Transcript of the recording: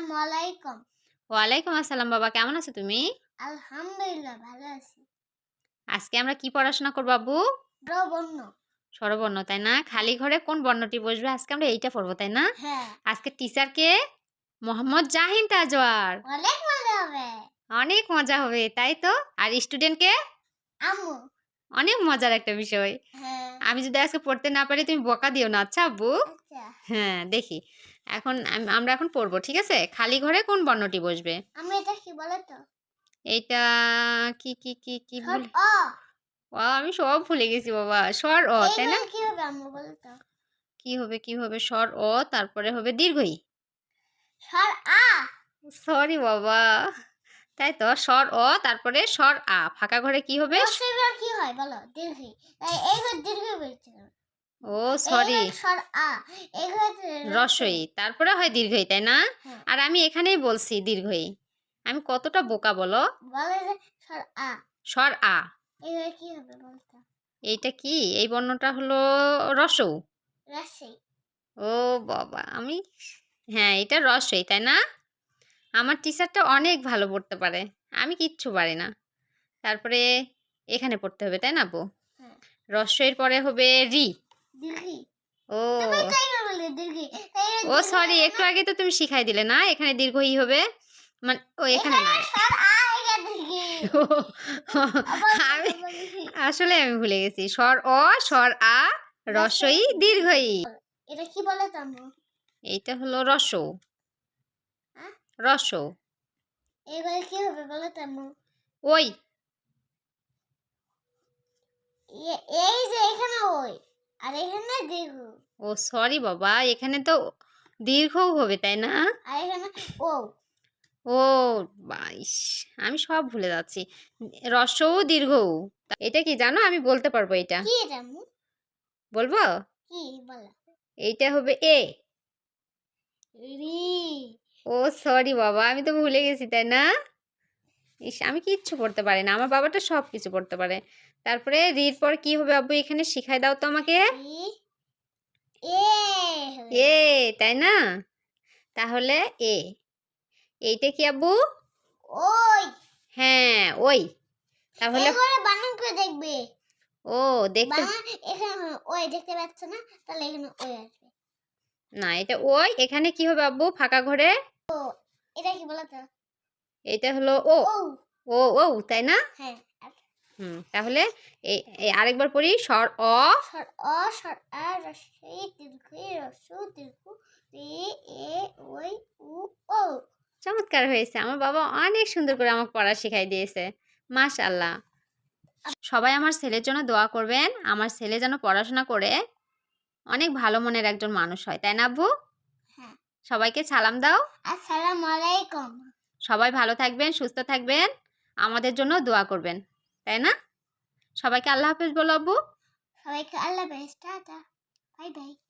আসসালামু আলাইকুম ওয়ালাইকুম আসসালাম বাবা কেমন আছো তুমি? আলহামদুলিল্লাহ ভালো আছি। আজকে আমরা কি পড়াশোনা করব আব্বু? স্বরবর্ণ। তাই না? খালি ঘরে কোন বর্ণটি বসবে? আজকে আমরা এইটা পড়ব তাই না? হ্যাঁ। আজকে টিচারকে মোহাম্মদ জাহিন তাজওয়ার। অনেক মজা হবে। অনেক মজা হবে তাই তো? আর স্টুডেন্টকে আম্মু। অনেক মজার একটা বিষয়। হ্যাঁ। আমি যদি আজকে পড়তে না পারি তুমি বকা দিও না আচ্ছা আব্বু? আচ্ছা। হ্যাঁ দেখি। এখন আমরা এখন পড়ব ঠিক আছে? খালি ঘরে কোন বর্ণটি বসবে? আমি এটা কি বলো তো এইটা কি কি কি ও আমি সব ভুলে গেছি বাবা স্বর অ তাই না? কি হবে আম্মু বলো তো কি হবে কি হবে? স্বর অ তারপরে হবে দীর্ঘই। আ। সরি বাবা তাই তো স্বর অ তারপরে স্বর আ ফাঁকা ঘরে কি হবে? কি হয় বলো ও সরি রসই। তারপরে হয় দীর্ঘই তাই না? হ্যাঁ। আর আমি এখানেই বলছি দীর্ঘই। আমি কতটা বোকা বলো? সর আ। এইটা কি? এই বর্ণটা হলো রসৌ। ও বাবা আমি হ্যাঁ এটা রসই তাই না? আমার টিচারটা অনেক ভালো পড়তে পারে। আমি কিচ্ছু পারি না। তারপরে এখানে পড়তে হবে তাই না বউ? হ্যাঁ। রস্যের পরে হবে রি। ও। দীর্ঘি ও সরি একটু আগে তো তুমি শিখাই দিলে না? এখানে দীর্ঘই হবে। মানে ও এখানে না দীর্ঘি আমি আসলে আমি ভুলে গেছি। স্বর অ স্বর আ রসই দীর্ঘই। এটা কি বলে এইটা হলো রসৌ? রসৌ। এবারে কি হবে বলো তো ওই। এই যে এখানে ওই। আর এখানে দীর্ঘ ও সরি বাবা এখানে তো দীর্ঘও হবে তাই না? আর এখানে ও। ও বাইশ আমি সব ভুলে যাচ্ছি। রসও দীর্ঘও। এটা কি জানো? আমি বলতে পারব এটা। কি এটা বলব? কি বলো। এইটা হবে এ। রি। ও সরি বাবা আমি তো ভুলে গেছি তাই না? ইস আমি কিচ্ছু পড়তে পারি না। আমার বাবাটা সব কিছু পড়তে পারে। তারপরে রির পর কি হবে আব্বু এখানে? শিখাই দাও তো আমাকে। এ এ তাই না? তাহলে এ। এইটা কি আব্বু? ওই। হ্যাঁ ওই। তাহলে বানান করে দেখবে। ও দেখতে এখানে ওই দেখতে পাচ্ছ না? তাহলে এখানে ওই আসবে। না এটা ওই। এখানে কি হবে আব্বু? ফাঁকা ঘরে? ও এটা কি বলো তো এটা হলো ও। ও ও তাই না? হ্যাঁ। হুম তাহলে এই আরেকবার পড়ি স্বর অ। স্বর অ স্বর আ রস্বই দীর্ঘ রস্য দীর্ঘ রে এ ওই উ ও চমৎকার হয়েছে আমার বাবা অনেক সুন্দর করে আমাকে পড়া শেখাই দিয়েছে মাশাল্লাহ সবাই আমার ছেলের জন্য দোয়া করবেন আমার ছেলে যেন পড়াশোনা করে অনেক ভালো মনের একজন মানুষ হয় তাই না আব্বু? হ্যাঁ। সবাইকে সালাম দাও। আসসালামু আলাইকুম। সবাই ভালো থাকবেন সুস্থ থাকবেন আমাদের জন্য দোয়া করবেন। তাই না? সবাইকে আল্লাহ হাফেজ বলো আব্বু। সবাইকে আল্লাহ হাফেজ টাটা বাই বাই।